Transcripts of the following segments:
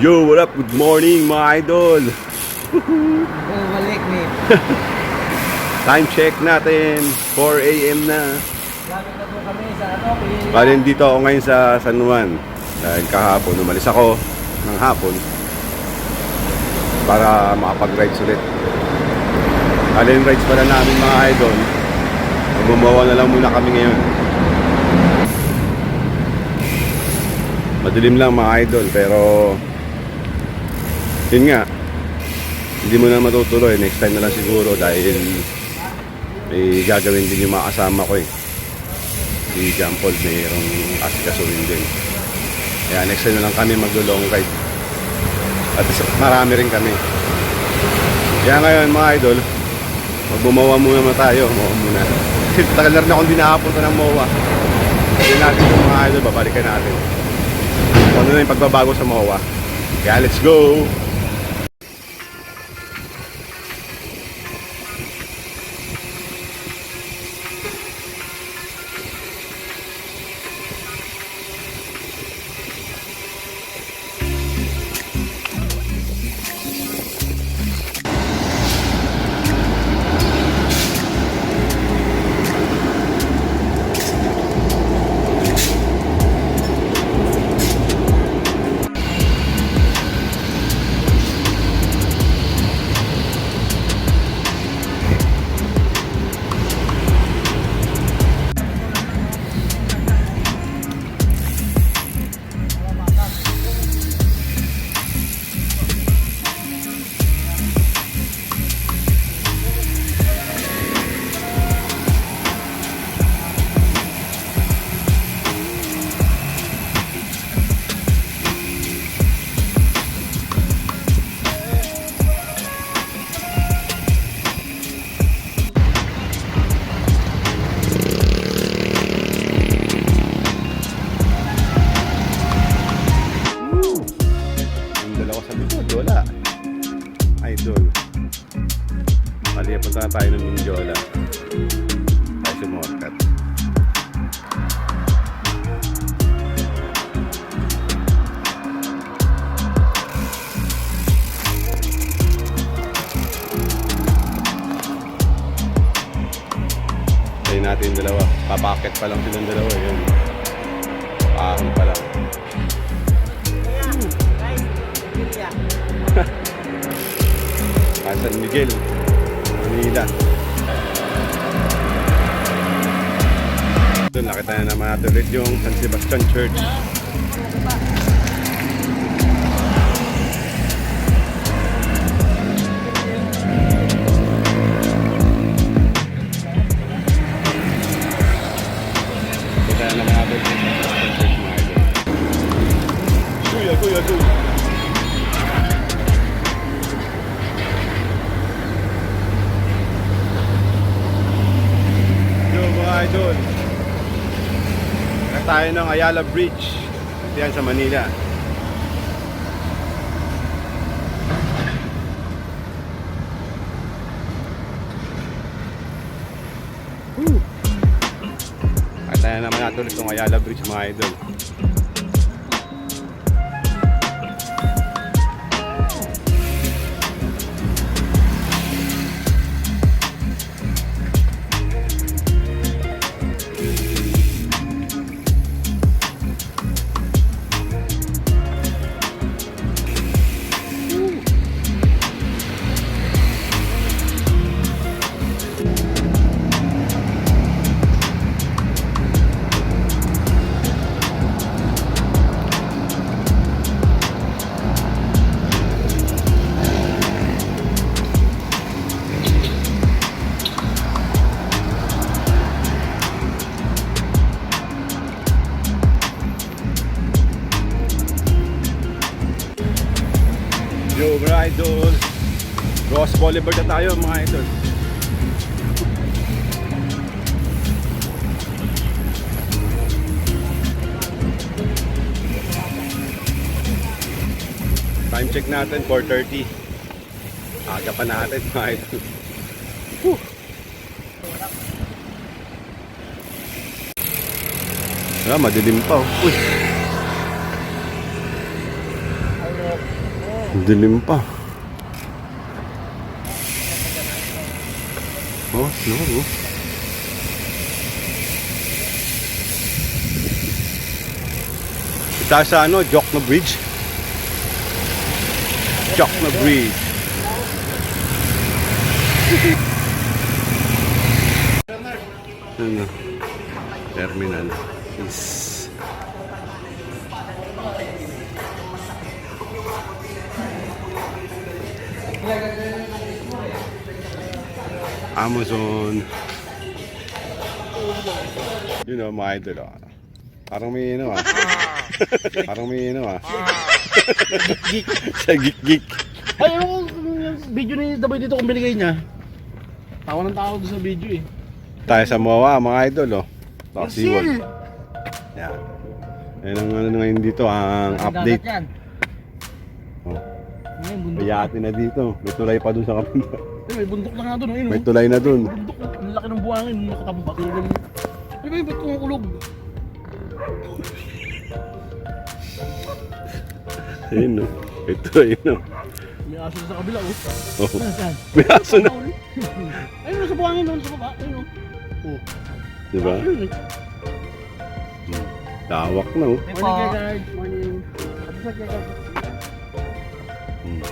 Yo, what up? Good morning mga idol. Balik ni. Time check natin. 4 a.m. na. Lapit na po kami sa ano, pinili. Bali, dito ako ngayon sa San Juan. Dahil kahapon, umalis ako ng hapon para makapag-rides ulit. Bali, yung rides pala namin mga idol. Gumawa na lang muna kami ngayon. Madilim lang mga idol, pero yun nga, hindi mo na matutuloy. Next time na lang siguro dahil may gagawin din yung mga kasama ko eh si John Paul mayroong asikasuhin din. Kaya next time na lang kami maglo-long ride. At marami rin kami. Kaya ngayon mga idol, magbumawa muna muna tayo. Mawa muna. Kasi tagal na rin akong di nakapunta ng MOA. Hindi natin yung mga idol, babalikan natin. Ano na yung pagbabago sa MOA. Kaya let's go! Wala. Idol. Mali, punta na tayo ng Mindiola. Tayo sa Morcat. Tayo natin yung dalawa. Papakit pa lang silang dalawa. Yun. Paahon pa lang. Ah, San Miguel, Manila. Doon nakita na naman natin ulit yung San Sebastian Church. Kuya, kuya, kuya. Idol. Kaya tayo ng Ayala Bridge. Ito yan sa Manila. Woo! Kaya tayo naman natin ulit ng Ayala Bridge mga idol. Boulevard na tayo mga idol. Time check natin 4.30 Aga pa natin mga idol Whew. Ah, madilim pa oh. Uy. Dilim pa. Oh, oh. Ita sa ano, Jokno Bridge. Jokno Bridge. ano? Terminal is Amazon. You know, mga idol ah. Parang may ano ah. Parang may ano ah. Sa gik-gik. Ay, yung, video ni Daboy dito kung binigay niya. Tawa ng tao doon sa video eh. Tayo sa Mawa, mga idol oh. Tapos. Yan. Yan ang ano ngayon dito, ang update. Oh. Ngayon, bundok. Yate na dito. May tulay pa dun sa kapila. May bundok na nga doon, ayun May oh. tulay na dun. Bundok, ang laki ng buhangin, nakatambak. Ano ba yung ba't kumukulog? Ayun no. Ito, ayun no. May aso sa kabila oh. Oh. Saan? May aso na. Ayun oh, sa buhangin doon, sa baba. Ayun oh. Oh, Diba? ayun eh. Hmm. Tawak na oh. May Morning. Kuya Guard. Morning. Ano sa Kuya Guard? Hmm.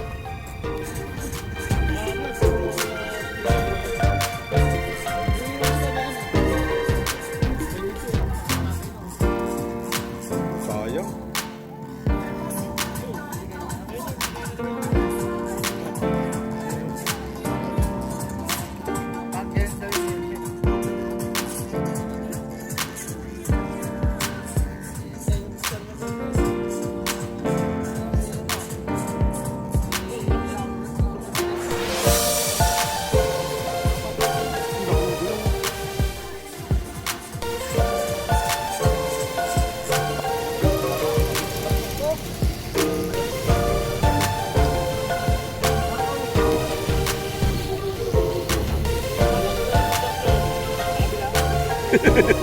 Banat,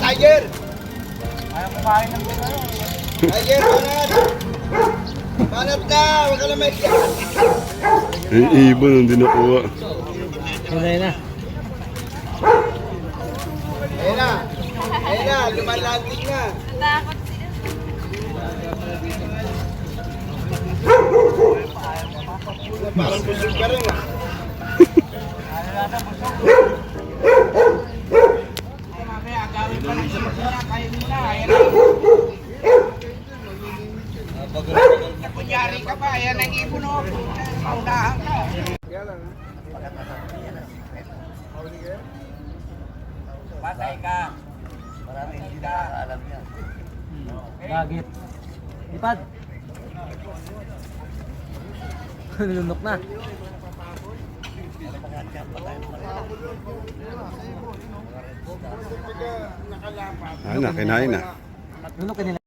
tiger! Ayaw kumain ng ano. Tiger, banat! Banat na! Huwag ka na may Yung ibon hindi nakuha. Sanay na. Na! Ayun na! Lumalantik na! Parang busog ka rin ah. Kunyari ka pa, yan ang ibon o. Paunahan ka. Patay ka. Marami hindi ka alam yan. Bagit. Ipad. Nilunok na. Ah, na, kinain na. Lunok ka nila.